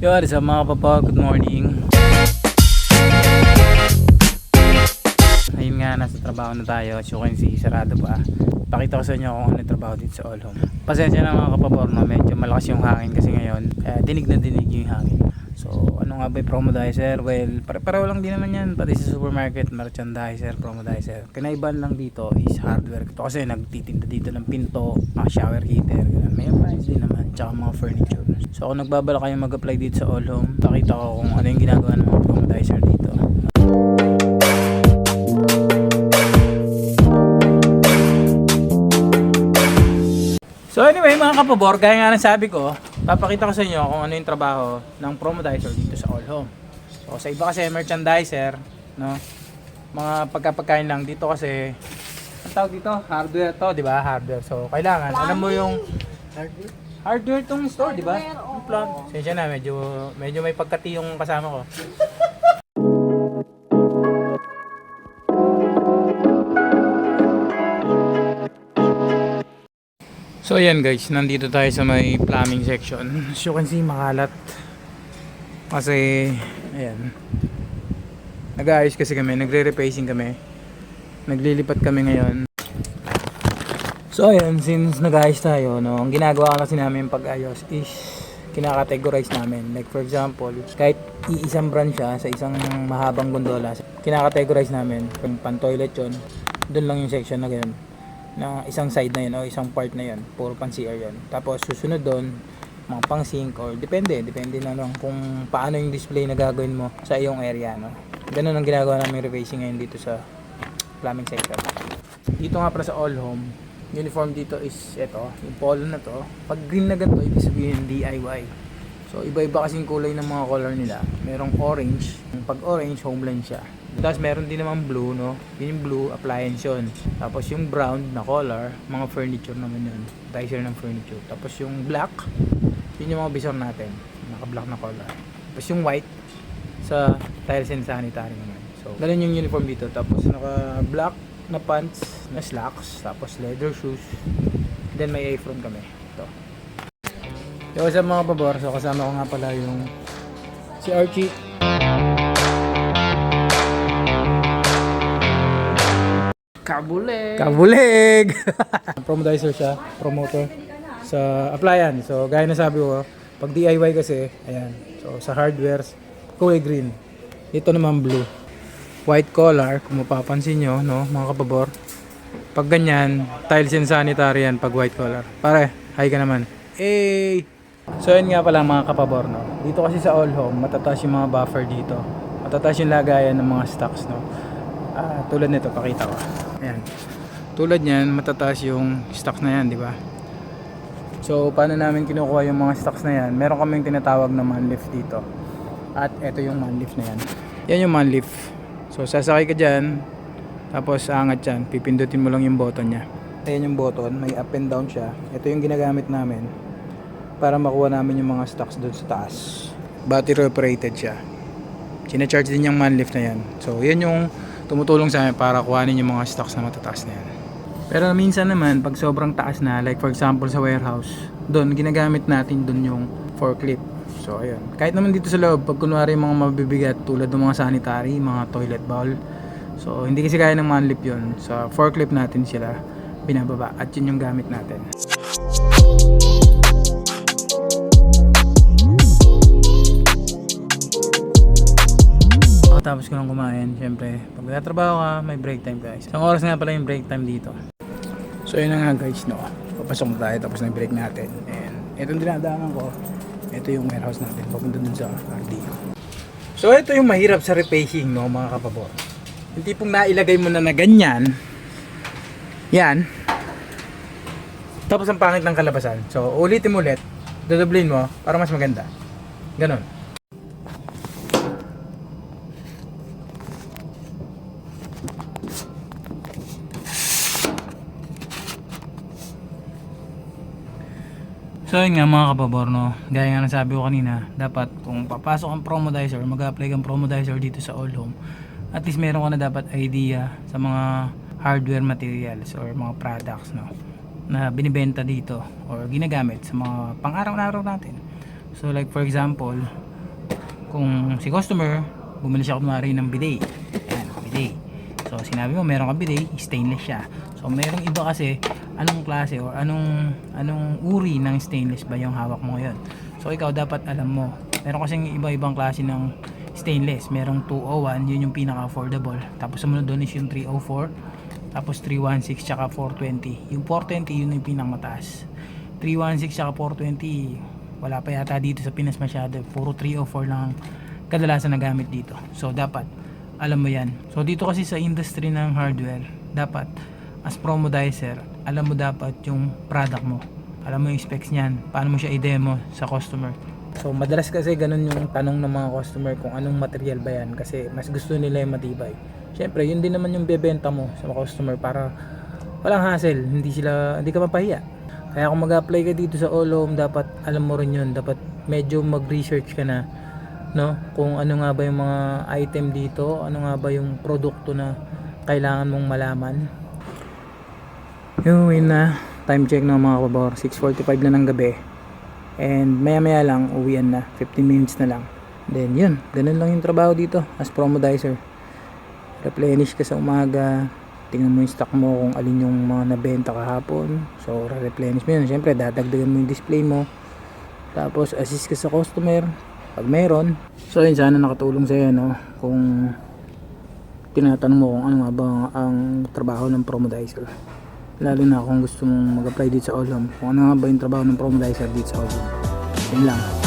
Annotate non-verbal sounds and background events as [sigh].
What's up mga papa? Good morning. Ayun nga, nasa trabaho na tayo. As you can see, sarado pa. Pakita ko sa inyo kung ano trabaho dito sa All Home. Pasensya na mga kapapor no, medyo malakas yung hangin kasi ngayon. Kaya dinig na dinig yung hangin. So, ano nga ba yung promodizer? Well, pare-pareho lang din naman yan. Pati sa supermarket, merchandiser, promodizer. Kinaiban lang dito is hardware. Ito kasi nagtitinda dito ng pinto, mga shower heater, ganun. May appliance din naman, tsaka mga furniture. So, kung nagbabala kayo mag-apply dito sa All Home, pakita ko kung ano yung ginagawa ng mga promodizer dito. So anyway mga kapabor, gaya nga ng sabi ko, papakita ko sa inyo kung ano yung trabaho ng promodizer dito sa All Home. So sa iba kasi merchandiser, no? Mga pagkapagkain lang dito kasi ang tawag dito, hardware to, di ba? Hardware. So kailangan, alam mo yung hardware tong store, di ba? Plan. Sensya na, medyo, medyo may pagkati yung kasama ko. So ayan guys, nandito tayo sa may plumbing section. As you can see, makalat. Kasi, ayan. Nag-aayos kasi kami, nagre-repacing kami. Naglilipat kami ngayon. So ayan, since nag-aayos tayo, no, ang ginagawa kasi namin pag-ayos is kinakategorize namin. Like for example, kahit iisang brand siya sa isang mahabang gondola, kinakategorize namin. Kung pan-toilet yun, doon lang yung section na ganyan na isang side na yun o isang part na yun. Puro pang CR yun. Tapos susunod doon mga pang sink or depende depende na lang kung paano yung display na gagawin mo sa iyong area no? Ganun ang ginagawa namin repacing ngayon dito sa plumbing sector. Dito nga para sa all home uniform dito is ito yung polo na to. Pag green na ganito ibig sabihin DIY so iba iba kasing kulay ng mga color nila. Merong orange. Pag orange homeland siya tapos meron din naman blue, no? Yun yung blue, appliance yun. Tapos yung brown na color, mga furniture naman yun. Dicer ng furniture. Tapos yung black, yun yung mga visor natin. Naka-black na color. Tapos yung white, sa tiles and sanitary naman. So, ganun yung uniform dito. Tapos naka-black na pants, na slacks, tapos leather shoes. Then may apron kami. Ito. Yo, sa mga pabor, so kasama ko nga pala yung si Archie. Kabuleg. Kabulig! [laughs] Promodizer siya, promoter sa appliance. So, gaya na sabi ko, pag DIY kasi, ayan. So, sa hardware, kulay green. Ito naman blue. White collar, kung mapapansin nyo, no, mga kapabor. Pag ganyan, tiles and sanitary yan pag white collar. Pare, hi ka naman. Hey! So, yun nga pala mga kapabor, no. Dito kasi sa all home, matataas yung mga buffer dito. Matataas yung lagayan ng mga stocks, no. Ah, tulad nito, pakita ko. Ayan. Tulad niyan, matataas yung stocks na yan, di ba? So, paano namin kinukuha yung mga stocks na yan? Meron kaming tinatawag na manlift dito. At ito yung manlift na yan. Yan yung manlift. So, sasakay ka dyan, tapos angat yan, pipindutin mo lang yung button niya. Ayan yung button, may up and down siya. Ito yung ginagamit namin para makuha namin yung mga stocks doon sa taas. Battery operated siya. Sina-charge din yung manlift na yan. So, yan yung tumutulong sa amin para kuhanin yung mga stocks na matataas na yan. Pero minsan naman, pag sobrang taas na, like for example sa warehouse, doon, ginagamit natin doon yung forklift. So, ayun. Kahit naman dito sa loob, pag kunwari mga mabibigat tulad ng mga sanitary, mga toilet bowl, so hindi kasi kaya ng manlift yun. Sa forklift natin sila binababa at yun yung gamit natin. Pagkatapos ko lang kumain, syempre, pag nagtatrabaho ka, may break time guys. Isang oras nga pala yung break time dito. So yun na nga guys, no. Papasok na tayo tapos na break natin. And itong dinadaanan ko, ito yung warehouse natin, papunta dun sa RDO. So ito yung mahirap sa repacing, no, mga kapabor. Yung tipong nailagay mo na na ganyan, yan, tapos ang pangit ng kalabasan. So ulitin mo ulit, dodoblin mo para mas maganda. Ganon. So yun nga mga kapabor no, gaya nga ng sabi ko kanina, dapat kung papasok ang promodizer, mag-apply kang promodizer dito sa All Home, at least meron ka na dapat idea sa mga hardware materials or mga products no, na binibenta dito or ginagamit sa mga pang-araw-araw natin. So like for example, kung si customer, bumili siya kumari ng bidet. Ayan, bidet. So, sinabi mo, meron ka bidet, stainless siya. So, merong iba kasi, anong klase or anong, anong uri ng stainless ba yung hawak mo ngayon. So, ikaw dapat alam mo. Meron kasing iba-ibang klase ng stainless. Merong 201, yun yung pinaka-affordable. Tapos, sumunod doon is yung 304. Tapos, 316, tsaka 420. Yung 420, yun yung pinamataas. 316 tsaka 420 wala pa yata dito sa Pinas masyado puro 304 lang ang kadalasan na gamit dito so dapat alam mo yan so dito kasi sa industry ng hardware dapat as promodizer alam mo dapat yung product mo alam mo yung specs niyan paano mo siya i-demo sa customer so madalas kasi ganun yung tanong ng mga customer kung anong material ba yan kasi mas gusto nila yung matibay syempre yun din naman yung bebenta mo sa mga customer para walang hassle hindi sila hindi ka mapahiya kaya kung mag-apply ka dito sa Olom, dapat alam mo rin yun. Dapat medyo mag-research ka na, no? Kung ano nga ba yung mga item dito, ano nga ba yung produkto na kailangan mong malaman. Yun na. Time check na mga kabor. 6.45 na ng gabi. And maya maya lang, uwian na. 15 minutes na lang. Then yun, ganun lang yung trabaho dito as promodizer. Replenish ka sa umaga, tingnan mo yung stock mo kung alin yung mga nabenta kahapon so re-replenish mo yun syempre dadagdagan mo yung display mo tapos assist ka sa customer pag meron so yun sana nakatulong sa'yo no kung tinatanong mo kung ano nga ba ang trabaho ng promodizer lalo na kung gusto mong mag-apply dito sa Olom kung ano nga ba yung trabaho ng promodizer dito sa Olom yun lang